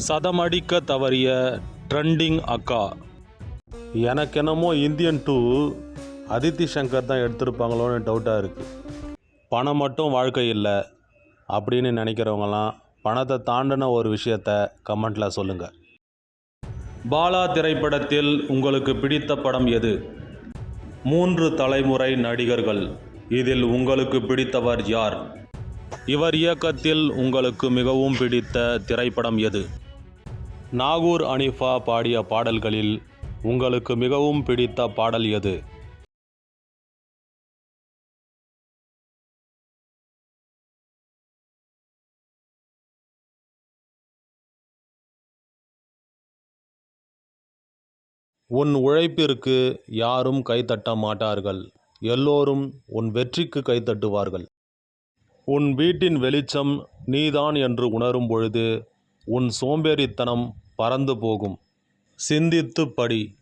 சதமடிக்க தவறிய ட்ரெண்டிங் அக்கா. எனக்கு என்னமோ இந்தியன் டூ அதித்தி சங்கர் தான் எடுத்திருப்பாங்களோன்னு டவுட்டாக இருக்குது பணம் மட்டும் வாழ்க்கை இல்லை அப்படின்னு நினைக்கிறவங்களாம் பணத்தை தாண்டின ஒரு விஷயத்த கமெண்ட்டில் சொல்லுங்கள் பாலா திரைப்படத்தில் உங்களுக்கு பிடித்த படம் எது? மூன்று தலைமுறை நடிகர்கள். இதில் உங்களுக்கு பிடித்தவர் யார்? இவர் இயக்கத்தில் உங்களுக்கு மிகவும் பிடித்த திரைப்படம் எது? நாகூர் அனிஃபா பாடிய பாடல்களில் உங்களுக்கு மிகவும் பிடித்த பாடல் எது? உன் உழைப்பிற்கு யாரும் கைத்தட்ட மாட்டார்கள். எல்லோரும் உன் வெற்றிக்கு கைத்தட்டுவார்கள் உன் வீட்டின் வெளிச்சம் நீதான் என்று உணரும் பொழுது உன் சோம்பேறித்தனம் பறந்து போகும். சிந்தித்து படி.